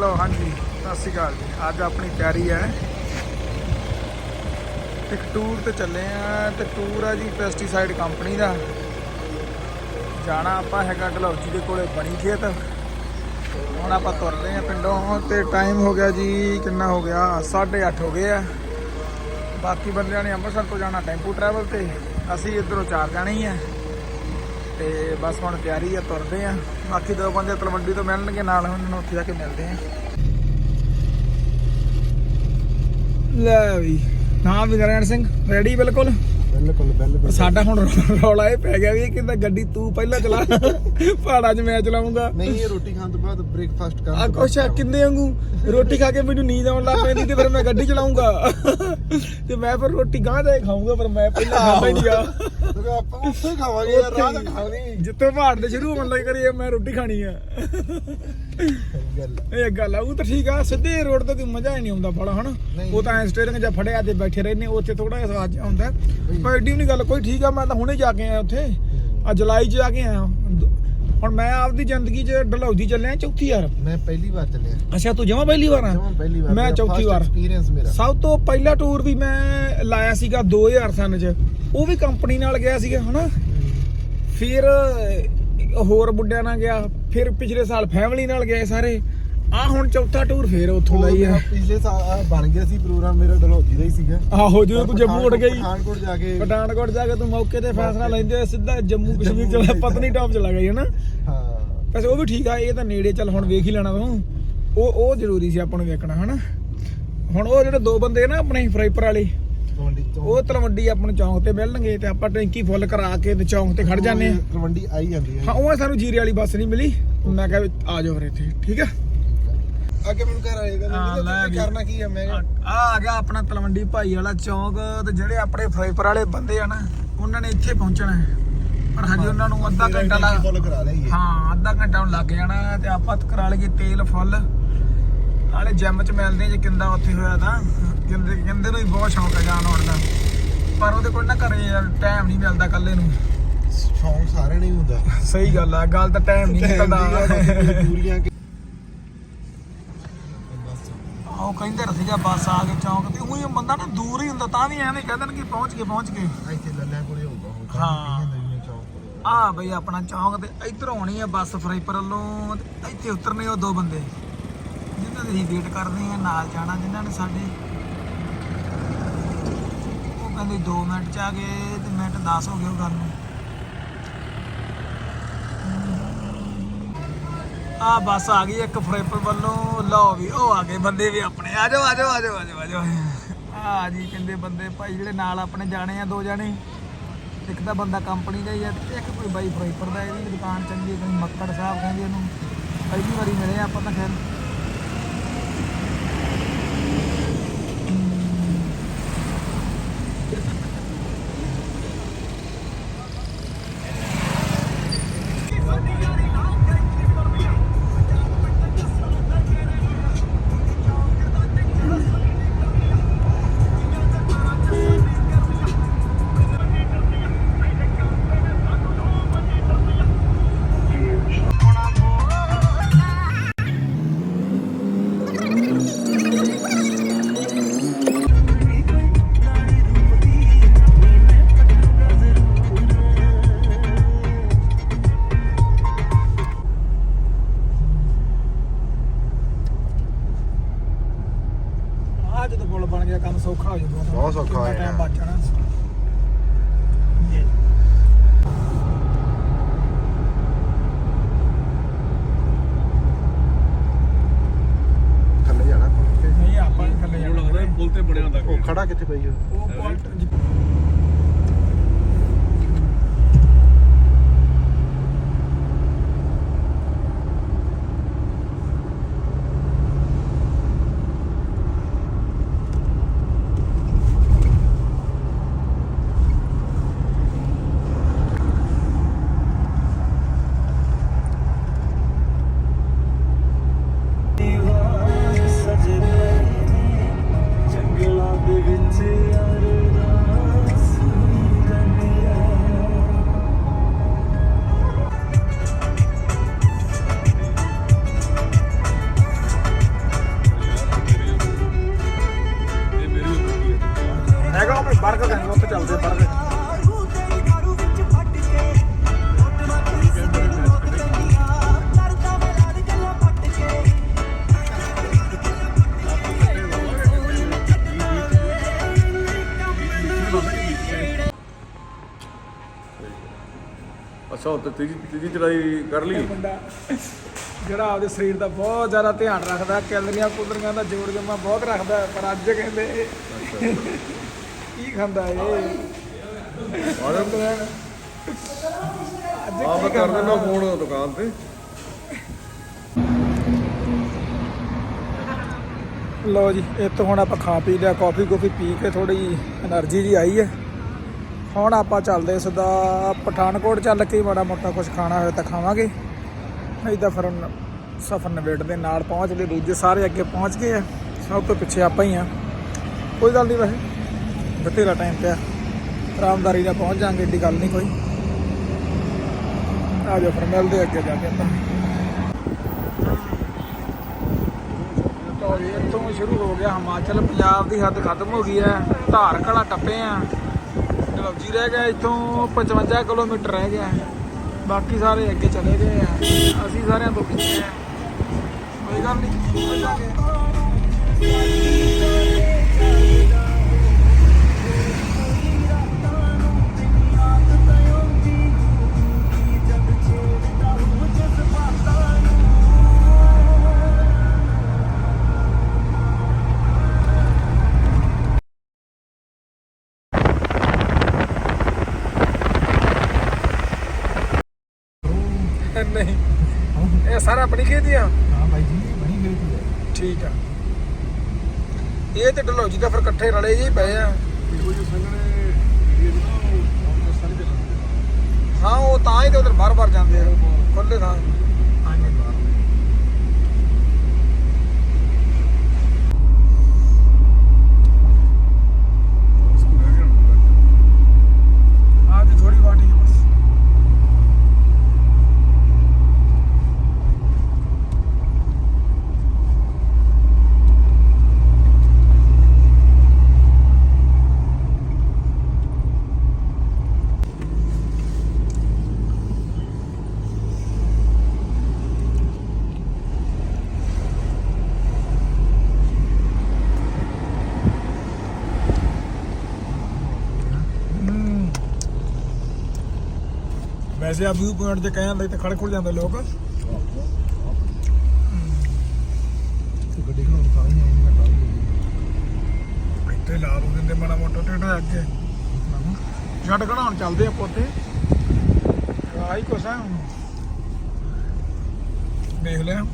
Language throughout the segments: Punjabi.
ਲਓ, ਹਾਂਜੀ, ਸਤਿ ਸ਼੍ਰੀ ਅਕਾਲ ਜੀ। ਅੱਜ ਆਪਣੀ ਤਿਆਰੀ ਹੈ। ਇੱਕ ਟੂਰ ਤੇ ਚੱਲੇ ਆ। ਤੇ ਟੂਰ ਆ ਜੀ ਪੈਸਟੀਸਾਈਡ ਕੰਪਨੀ ਦਾ। ਜਾਣਾ ਆਪਾਂ ਹੈਗਾ ਡਲਹੌਜੀ ਦੇ ਕੋਲੇ ਬਣੀ ਖੇਤ। ਹੁਣ ਆਪਾਂ ਤੁਰਦੇ ਆ ਪਿੰਡੋਂ। ਤੇ ਟਾਈਮ ਹੋ ਗਿਆ ਜੀ, ਕਿੰਨਾ ਹੋ ਗਿਆ? 8:30 ਹੋ ਗਏ ਆ। ਬਾਕੀ ਬੰਦਿਆਂ ਨੇ ਅੰਮ੍ਰਿਤਸਰ ਤੋਂ ਜਾਣਾ ਟੈਂਪੂ ਟਰੈਵਲ ਤੇ। ਅਸੀਂ ਇਧਰੋਂ ਚਾਰ ਜਾਣੇ ਹੀ ਆ। ਤੇ ਬਸ ਹੁਣ ਤਿਆਰੀ ਆ, ਤੁਰਦੇ ਆ। ਬਾਕੀ ਦੋ ਬੰਦੇ ਤਲਵੰਡੀ ਤੋਂ ਮਿਲਣਗੇ, ਨਾਲ ਉਹਨਾਂ ਨੂੰ ਉੱਥੇ ਜਾ ਕੇ ਮਿਲਦੇ ਆ। ਲੈ ਵੀ। ਨਾ ਵੀ ਸਿੰਘ ਰੈਡੀ ਬਿਲਕੁਲ? ਬਿਲਕੁਲ ਬਿਲਕੁਲ। ਸਾਡਾ ਹੁਣ ਰੌਲਾ ਇਹ ਪੈ ਗਿਆ ਵੀ ਇਹ ਕਹਿੰਦਾ ਗੱਡੀ ਤੂੰ ਪਹਿਲਾਂ ਚਲਾ। ਪਹਾੜਾਂ 'ਚ ਮੈਂ ਚਲਾਉਂਗਾ ਨਹੀਂ ਇਹ ਰੋਟੀ ਖਾਣ ਤੋਂ ਬਾਅਦ ਬ੍ਰੇਕਫਾਸਟ ਆ ਕਰਨ ਕੁਛ ਆ, ਕਿੰਨੇ ਵਾਂਗੂ? ਰੋਟੀ ਖਾ ਕੇ ਮੈਨੂੰ ਨੀਂਦ ਆਉਣ ਲੱਗ ਪੈਂਦੀ ਤੇ ਫਿਰ ਮੈਂ ਗੱਡੀ ਚਲਾਉਂਗਾ ਤੇ ਮੈਂ ਫਿਰ ਰੋਟੀ ਗਾਂ ਕੇ ਖਾਊਂਗਾ ਪਰ ਮੈਂ ਪਹਿਲਾਂ ਖਾਂਦਾ ਹੀ ਨਹੀਂਗਾ ਆਪਾਂ ਉੱਥੇ ਖਾਵਾਂਗੇ ਯਾਰ ਰਾਤ ਖਾਣੀ। ਜਿੱਥੇ ਪਹਾੜ ਦੇ ਸ਼ੁਰੂ ਹੋਣ ਲੱਗ ਕਰੀਏ ਮੈਂ ਰੋਟੀ ਖਾਣੀ ਆ। ਗੱਲ। ਇਹ ਗੱਲ ਆ ਉਹ ਤਾਂ ਠੀਕ ਆ ਸਿੱਧੇ ਰੋਡ ਤੇ ਕੋਈ ਮਜ਼ਾ ਹੀ ਨਹੀਂ ਆਉਂਦਾ ਬੜਾ ਹਨਾ। ਉਹ ਤਾਂ ਐ ਸਟੀਅਰਿੰਗ ਜਾਂ ਫੜਿਆ ਤੇ ਬੈਠੇ ਰਹਿੰਦੇ ਉੱਥੇ ਥੋੜਾ ਜਿਹਾ ਸਵਾਦ ਜਿਹਾ ਹੁੰਦਾ। ਪਰ ਏਡੀ ਵੀ ਨਹੀਂ ਗੱਲ ਕੋਈ ਠੀਕ ਆ ਮੈਂ ਤਾਂ ਹੁਣੇ ਜਾ ਕੇ ਆਇਆ ਉੱਥੇ। ਆ ਜੁਲਾਈ 'ਚ ਜਾ ਕੇ ਆਇਆ। ਹੁਣ ਮੈਂ ਆਪਦੀ ਜ਼ਿੰਦਗੀ 'ਚ ਡਲਹੌਜੀ ਚੱਲਿਆ ਚੌਥੀ ਵਾਰ। ਮੈਂ ਪਹਿਲੀ ਵਾਰ ਚੱਲਿਆ। ਅੱਛਾ ਤੂੰ ਜਮਾ ਪਹਿਲੀ ਵਾਰ ਆ? ਮੈਂ ਚੌਥੀ ਵਾਰ। ਐਕਸਪੀਰੀਅੰਸ ਮੇਰਾ। ਸਭ ਤੋਂ ਪਹਿਲਾ ਟੂਰ ਵੀ ਮੈਂ ਲਾਇਆ ਸੀਗਾ 2000 ਸਨ 'ਚ। ਉਹ ਵੀ ਕੰਪਨੀ ਨਾਲ ਗਿਆ ਸੀਗਾ ਹਨਾ? ਫਿਰ ਹੋਰ ਮੁੰਡਿਆਂ ਨਾਲ ਗਿਆ ਫਿਰ ਪਿਛਲੇ ਸਾਲ ਫੈਮਿਲੀ ਨਾਲ ਗਏ ਸਾਰੇ। ਆ ਹੁਣ ਚੌਥਾ ਟੂਰ ਫੇਰ ਉੱਥੋਂ ਦਾ ਹੀ ਆ। ਪਿਛਲੇ ਸਾਲ ਬਣ ਗਿਆ ਸੀ ਪ੍ਰੋਗਰਾਮ ਮੇਰਾ ਡਲਹੌਜੀ ਦਾ ਹੀ ਸੀਗਾ। ਆਹੋ ਜਦੋਂ ਤੂੰ ਜੰਮੂ ਉੱਡ ਗਈ। ਪਠਾਨਕੋਟ ਜਾ ਕੇ ਪਠਾਨਕੋਟ ਜਾ ਕੇ ਤੂੰ ਮੌਕੇ ਤੇ ਫੈਸਲਾ ਲੈਂਦੇ ਹੋਏ ਸਿੱਧਾ ਜੰਮੂ ਕਸ਼ਮੀਰ ਚਲਾ ਪਤਨੀ ਟਾਪ ਚਲਾ ਗਈ ਹਨਾ? ਹਾਂ। ਵੈਸੇ ਉਹ ਵੀ ਠੀਕ ਆ ਇਹ ਤਾਂ ਨੇੜੇ ਚੱਲ ਹੁਣ ਵੇਖ ਹੀ ਲੈਣਾ ਤੂੰ। ਉਹ ਉਹ ਜ਼ਰੂਰੀ ਸੀ ਆਪਾਂ ਨੂੰ ਵੇਖਣਾ ਹਨਾ? ਹੁਣ ਉਹ ਜਿਹੜੇ ਦੋ ਬੰਦੇ ਨਾ ਆਪਣੇ ਫਰਾਈਪਰ ਵਾਲੇ ਤਲਵੰਡੀ ਤੋਂ ਉਹ ਤਲਵੰਡੀ ਆਪਾਂ ਨੂੰ ਚੌਂਕ ਤੇ ਮਿਲਣਗੇ ਤੇ ਆਪਾਂ ਟੈਂਕੀ ਫੁੱਲ ਕਰਾ ਕੇ ਤੇ ਚੌਂਕ ਤੇ ਖੜ ਜਾਂਦੇ ਆ ਤਲਵੰਡੀ ਆਈ ਜਾਂਦੀ ਹੈ। ਹਾਂ ਉਹ ਸਾਨੂੰ ਜੀਰੇ ਵਾਲੀ ਬੱਸ ਨਹੀਂ ਮਿਲੀ। ਮੈਂ ਕਿਹਾ ਵੀ ਆ ਜਾਓ ਫਿਰ ਇੱਥੇ ਠੀਕ ਆ ਅੱਗੇ ਮੈਨੂੰ ਘਰ ਆਏਗਾ ਹਾਂ, ਲੈ ਮੈਂ ਵੀ। ਕਰਨਾ ਕੀ ਹੈ ਮੈਂ ਆ ਆ ਗਿਆ ਆਪਣਾ ਤਲਵੰਡੀ ਭਾਈ ਵਾਲਾ ਚੌਂਕ ਤੇ ਜਿਹੜੇ ਆਪਣੇ ਫਰਾਈਪਰ ਵਾਲੇ ਬੰਦੇ ਆ ਨਾ ਉਹਨਾਂ ਨੇ ਇੱਥੇ ਪਹੁੰਚਣਾ ਹੈ। ਪਰ ਹਜੇ ਉਹਨਾਂ ਨੂੰ ਅੱਧਾ ਘੰਟਾ ਲੱਗ ਫੁੱਲ ਕਰਾ ਲਈਏ। ਹਾਂ ਅੱਧਾ ਘੰਟਾ ਨੂੰ ਲੱਗ ਜਾਣਾ ਤੇ ਆਪਾਂ ਕਰਾ ਲਈਏ ਤੇਲ ਫੁੱਲ। ਨਾਲੇ ਜਿਮ ਚ ਮਿਲਦੇ ਜੇ ਕਿੰਦਾ ਉੱਥੇ ਹੋਇਆ ਤਾਂ। ਕਿੰਦੇ ਕਿੰਦੇ ਨੂੰ ਬਹੁਤ ਸ਼ੌਂਕ ਹੈ ਜਾਣ ਆਉਣ ਦਾ। ਪਰ ਉਹਦੇ ਕੋਲ ਨਾ ਘਰੇ ਟਾਈਮ ਨਹੀਂ ਮਿਲਦਾ ਕੱਲੇ ਨੂੰ। ਸ਼ੌਂਕ ਸਾਰਿਆਂ ਨੂੰ ਹੀ ਹੁੰਦਾ। ਸਹੀ ਗੱਲ ਆ ਗੱਲ ਤਾਂ ਟਾਈਮ ਨਹੀਂ ਨਿਕਲਦਾ। ਉਹ ਕਹਿੰਦੇ ਸੀਗਾ ਬੱਸ ਆ ਕੇ ਚੌਂਕ ਤੇ ਉਹੀ ਬੰਦਾ ਨਾ ਦੂਰ ਹੀ ਹੁੰਦਾ ਤਾਂ ਵੀ ਐਵੇਂ ਕਹਿ ਦੇਣ ਕਿ ਪਹੁੰਚ ਗਏ ਪਹੁੰਚ ਗਏ। ਇੱਥੇ ਲੱਲਿਆਂ ਕੋਲੇ ਹੋਊਗਾ ਹਾਂ। ਆ ਬਈ ਆਪਣਾ ਚੌਂਕ ਤੇ ਇੱਧਰ ਆਉਣੀ ਆ ਬੱਸ ਫਰਾਈਪਰ ਵੱਲੋਂ ਤੇ ਇੱਥੇ ਉਤਰਨੇ ਉਹ ਦੋ ਬੰਦੇ। ਜਿਨ੍ਹਾਂ ਦੀ ਵੇਟ ਕਰਦੇ ਆ ਨਾਲ ਜਾਣਾ ਜਿਨ੍ਹਾਂ ਨੇ ਸਾਡੇ ਉਹ ਕਹਿੰਦੇ 2 ਮਿੰਟ ਚ ਆ ਗਏ ਤੇ ਮਿੰਟ 10 ਹੋ ਗਏ ਗੱਲ ਨੂੰ। ਆ ਬੱਸ ਆ ਗਈ ਇੱਕ ਫਰਾਈਪਰ ਵੱਲੋਂ। ਲਓ ਵੀ, ਉਹ ਆ ਗਏ ਬੰਦੇ ਵੀ ਆਪਣੇ। ਆ ਜਾਓ ਆ ਜਾਓ ਆ ਜਾਓ ਆ ਜਾਓ ਆ ਜਾਓ। ਆ ਜੀ ਕਹਿੰਦੇ ਬੰਦੇ, ਭਾਈ ਜਿਹੜੇ ਨਾਲ ਆਪਣੇ ਜਾਣੇ ਆ, ਦੋ ਜਾਣੇ। ਇੱਕ ਤਾਂ ਬੰਦਾ ਕੰਪਨੀ ਦਾ ਹੀ ਆ ਤੇ ਇੱਕ ਕੋਈ ਬਾਈ ਫਰਾਈਪਰ ਦਾ। ਇਹਦੀ ਦੁਕਾਨ ਚੰਗੀ ਕੋਈ ਮੱਕੜ ਸਾਹਿਬ ਕਹਿੰਦੇ ਇਹਨੂੰ ਪਹਿਲੀ ਵਾਰੀ ਮਿਲੇ ਆਪਾਂ ਤਾਂ ਖੈਰ। ਹੋ ਟਾਈਮ। ਬਚ ਜਾਣਾ। ਥੱਲੇ ਜਾਣਾ ਨਹੀਂ ਆਪਾਂ ਨਹੀਂ ਥੱਲੇ ਜਾਣਾ। ਲੱਗਦਾ ਪੁਲ ਤੇ ਬੜਿਆ ਹੁੰਦਾ ਉਹ ਖੜਾ ਕਿੱਥੇ ਪਈ ਉਹ? ਉਹ ਪੁਲ ਚੱਲਦੇ ਪੜਦੇ ਅੱਛਾ ਉਹ ਤੇ ਤੀਜੀ ਤੀਜੀ ਚੜਾਈ ਕਰ ਲਈ? ਮੁੰਡਾ ਜਿਹੜਾ ਆਪਦੇ ਸਰੀਰ ਦਾ ਬਹੁਤ ਜ਼ਿਆਦਾ ਧਿਆਨ ਰੱਖਦਾ ਕੈਲਰੀਆਂ ਕੁਦਰੀਆਂ ਦਾ ਜੋੜ ਜਮਾ ਬਹੁਤ ਰੱਖਦਾ ਪਰ ਅੱਜ ਕਹਿੰਦੇ ਕੀ ਖਾਂਦਾ ਏ ਆਜਾ ਅੱਜ ਕੀ ਕਰ ਕਰਦਾ ਦਿੰਦਾ ਫੋਨ ਦੁਕਾਨ ਤੇ। ਲੋ ਜੀ ਇਹ ਤੋਂ ਹੁਣ ਆਪਾਂ ਖਾ ਪੀ ਲਿਆ ਕਾਫੀ ਕਾਫੀ ਪੀ ਕੇ ਥੋੜੀ એનર્ਜੀ ਜੀ ਆਈ ਹੈ। ਹੁਣ ਆਪਾਂ ਚੱਲਦੇ ਸਦਾ ਪਠਾਨਕੋਟ ਚੱਲ ਕੇ ਮਾੜਾ ਮੋਟਾ ਕੁਝ ਖਾਣਾ ਹੋਇਆ ਤਾਂ ਖਾਵਾਂਗੇ। ਨਹੀਂ ਤਾਂ ਫਿਰ ਹੁਣ ਸਫਰ ਨਵੇੜਦੇ ਨਾਲ ਪਹੁੰਚ ਪਹੁੰਚਦੇ ਦੂਜੇ ਸਾਰੇ ਅੱਗੇ ਪਹੁੰਚ ਗਏ ਆ ਸਭ ਤੋਂ ਪਿੱਛੇ ਆਪਾਂ ਹੀ ਆ ਕੋਈ ਗੱਲ ਨਹੀਂ ਵੈਸੇ। ਬਥੇਰਾ ਟਾਈਮ ਪਿਆ। ਆਰਾਮਦਾਰੀ ਨਾਲ ਪਹੁੰਚ ਜਾਾਂਗੇ ਏਡੀ ਗੱਲ ਨਹੀਂ ਕੋਈ। ਆ ਜਾਓ ਫਿਰ, ਮਿਲਦੇ ਅੱਗੇ ਜਾ ਕੇ ਆਪਾਂ। ਲਓ ਜੀ, ਇੱਥੋਂ ਸ਼ੁਰੂ ਹੋ ਗਿਆ ਹਿਮਾਚਲ। ਪੰਜਾਬ ਦੀ ਹੱਦ ਖਤਮ ਹੋ ਗਈ ਹੈ। ਧਾਰ ਘੜਾ ਟੱਪੇ ਆ। ਡਲਹੌਜੀ ਰਹਿ ਗਿਆ ਇੱਥੋਂ 55 ਕਿਲੋਮੀਟਰ ਰਹਿ ਗਿਆ। ਬਾਕੀ ਸਾਰੇ ਅੱਗੇ ਚਲੇ ਗਏ ਆ। ਅਸੀਂ ਸਾਰਿਆਂ ਤੋਂ ਪਿੱਛੇ ਆ। ਕੋਈ ਗੱਲ ਨਹੀਂ, ਹੋ ਜਾਗੇ। ਇਹ ਸਾਰਾ ਆਪਣੀ ਖੇਤੀ ਆ? ਹਾਂ ਬਾਈ ਜੀ ਬਣੀ ਗਈ ਹੈ ਠੀਕ ਆ। ਇਹ ਤੇ ਡਲਹੌਜੀ ਦਾ ਫਿਰ ਇਕੱਠੇ ਰਲੇ ਹੀ ਪਏ ਆ। ਇਹੋ ਜਿਹੇ ਸੰਗਣੇ ਇਹ ਨਾ ਉਹ ਸਾਰੇ ਦੇ ਹਾਂ ਉਹ ਤਾਂ ਹੀ ਤੇ ਉਧਰ ਬਾਰ-ਬਾਰ ਜਾਂਦੇ ਆ। ਖੁੱਲੇ ਥਾਂ ਆਂਗੇ ਬਾਹਰ ਆ ਤੇ ਥੋੜੀ ਵਾਟੀ ਹੈ ਬਸ ਹਮ। ਵੈਸੇ ਆ ਵਿਊ ਪੁਆਇੰਟ ਤੇ ਕਹਿੰਦੇ ਤੇ ਖੜ ਖੁੜ ਜਾਂਦੇ ਲੋਕ। ਤੇ ਗੱਡੀ ਖੜਾਉਣ ਤਾਂ ਹੀ ਆਈ ਮੈਂ ਕੱਲ ਇੱਥੇ ਲਾ ਦੋ ਦਿੰਦੇ ਮਾੜਾ ਮੋਟਾ ਟੇਡਾ ਅੱਗੇ। ਛੱਡ ਕਢਾਉਣ ਚੱਲਦੇ ਆ ਪੋਤੇ ਆਹੀ ਕੁਛ ਆ ਹੁਣ। ਦੇਖ ਲਿਆ।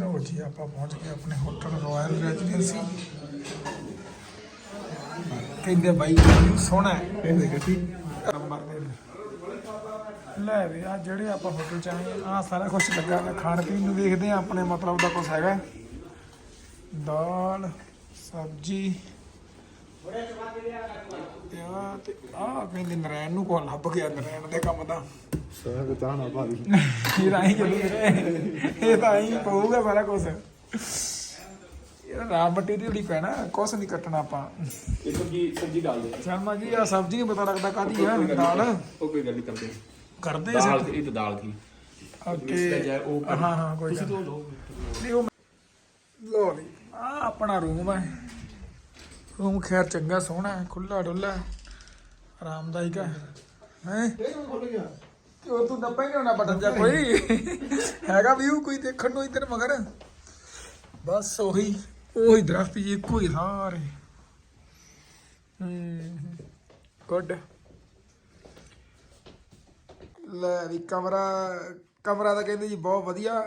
ਲਓ ਜੀ ਆਪਾਂ ਪਹੁੰਚ ਗਏ ਆਪਣੇ ਹੋਟਲ ਰਾਇਲ ਰੈਜ਼ੀਡੈਂਸੀ ਕਹਿੰਦੇ ਬਾਈ ਸੋਹਣਾ ਹੈ। ਇਹ ਦੇਖ ਸੀ ਨੰਬਰ ਦੇ ਲੈ ਵੀ ਆ ਜਿਹੜੇ ਆਪਾਂ ਹੋਟਲ ਚ ਆਏ ਆ ਸਾਰਾ ਕੁਝ ਲੱਗਾ ਹੋਇਆ ਖਾਣ ਪੀਣ ਨੂੰ ਦੇਖਦੇ ਆ ਆਪਣੇ ਮਤਲਬ ਦਾ ਕੁਝ ਹੈਗਾ। ਦਾਲ ਸਬਜੀ ਤੇ ਆ ਤੇ ਆ ਕਹਿੰਦੇ ਨਰੈਣ ਨੂੰ ਕੋਲ ਲੱਭ ਗਿਆ ਨਰੈਣ ਦੇ ਕੰਮ ਦਾ। ਸਾਰਾ ਤਾਂ ਨਾ ਭਾਰੀ ਇਹ ਤਾਂ ਹੀ ਚੱਲੂ ਵੀਰੇ ਇਹ ਤਾਂ ਹੀ ਪਊਗਾ ਸਾਰਾ ਕੁਝ ਇਹ ਰਾਮ ਮਟੀਰੀਅਲ ਹੀ ਪੈਣਾ ਕੁਛ ਨਹੀਂ ਕੱਟਣਾ ਆਪਾਂ। ਇਹ ਸਬਜੀ ਸਬਜੀ ਡਾਲ ਦੇ ਸ਼ਰਮਾ ਜੀ ਆ ਸਬਜ਼ੀ ਨਹੀਂ ਪਤਾ ਲੱਗਦਾ ਕਾਦੀ ਆ ਦਾਲ। ਉਹ ਕੋਈ ਗੱਲ ਨਹੀਂ ਕਰਦੇ ਕਰਦੇ ਦਾਲ ਸੀ ਇਹ ਤਾਂ ਦਾਲ ਥੀ ਓਕੇ। ਉਹ ਹਾਂ ਹਾਂ ਕੋਈ ਨਹੀਂ। ਨਹੀਂ, ਉਹ ਲੋ ਲਈ ਆ ਆਪਣਾ ਰੂਮ ਹੈ ਰੂਮ ਖੈਰ ਚੰਗਾ ਸੋਹਣਾ ਹੈ ਖੁੱਲਾ ਡੁੱਲਾ ਆਰਾਮਦਾਇਕ ਹੈ। ਹੈ? ਤੇ ਉਹ ਤੂੰ ਨੱਪਾ ਨਹੀਂ ਹੋਣਾ ਬਟਨ ਜਾਂ ਕੋਈ। ਹੈਗਾ ਵਿਊ ਕੋਈ ਦੇਖਣ ਨੂੰ ਇੱਧਰ ਮਗਰ। ਬਸ ਉਹੀ। ਉਹੀ ਦਰਖਤ ਜੀ, ਇੱਕੋ ਹੀ ਸਾਰੇ। ਹੂੰ ਗੁੱਡ। ਲੈ ਵੀ ਕਮਰਾ ਕਮਰਾ ਤਾਂ ਕਹਿੰਦੇ ਜੀ ਬਹੁਤ ਵਧੀਆ,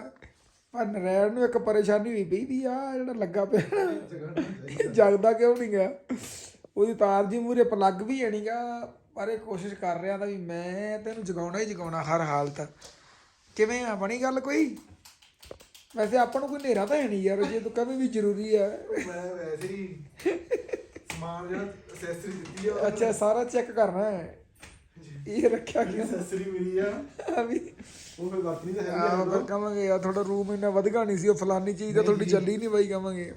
ਪਰ ਨਰੈਣ ਨੂੰ ਇੱਕ ਪਰੇਸ਼ਾਨੀ ਹੋਈ ਪਈ ਵੀ ਆ ਜਿਹੜਾ ਲੱਗਾ ਪਿਆ ਇਹ ਜਗਦਾ ਕਿਉਂ ਨਹੀਂ ਗਿਆ ਉਹਦੀ ਤਾਰ ਜੀ ਮੂਰੇ ਪਲੱਗ ਵੀ ਹੈ ਨਹੀਂਗਾ ਪਰ ਇਹ ਕੋਸ਼ਿਸ਼ ਕਰ ਰਿਹਾ ਤਾਂ ਵੀ ਮੈਂ ਤੈਨੂੰ ਜਗਾਉਣਾ ਹੀ ਜਗਾਉਣਾ ਹਰ ਹਾਲਤ। ਕਿਵੇਂ ਆ, ਬਣੀ ਗੱਲ ਕੋਈ? ਵੈਸੇ ਆਪਾਂ ਨੂੰ ਕੋਈ ਹਨੇਰਾ ਤਾਂ ਹੈ ਨਹੀਂ ਯਾਰ ਜੇ ਤੂੰ ਕਵੇਂ ਵੀ ਜ਼ਰੂਰੀ ਹੈ। ਮੈਂ ਵੈਸੇ ਹੀ ਸਮਾਨ ਜਿਹੜਾ ਅਸੈਸਰੀ ਦਿੱਤੀ ਆ ਅੱਛਾ ਸਾਰਾ ਚੈੱਕ ਕਰਨਾ ਹੈ। ਇਹ ਰੱਖਿਆ ਗਿਆ ਅਸੈਸਰੀ ਮਿਲੀ ਆ। ਆ ਵੀ। ਉਹ ਫਿਰ ਵਰਤਣੀ ਤਾਂ ਆ ਹੈ ਫਿਰ ਕਹਾਂਗੇ ਯਾਰ ਤੁਹਾਡਾ ਰੂਮ ਇੰਨਾ ਵਧਗਾ ਨਹੀਂ ਸੀ ਉਹ ਫਲਾਨੀ ਚੀਜ਼ ਤਾਂ ਤੁਹਾਡੀ ਚੱਲੀ ਨਹੀਂ ਬਾਈ ਕਹਾਂਗੇ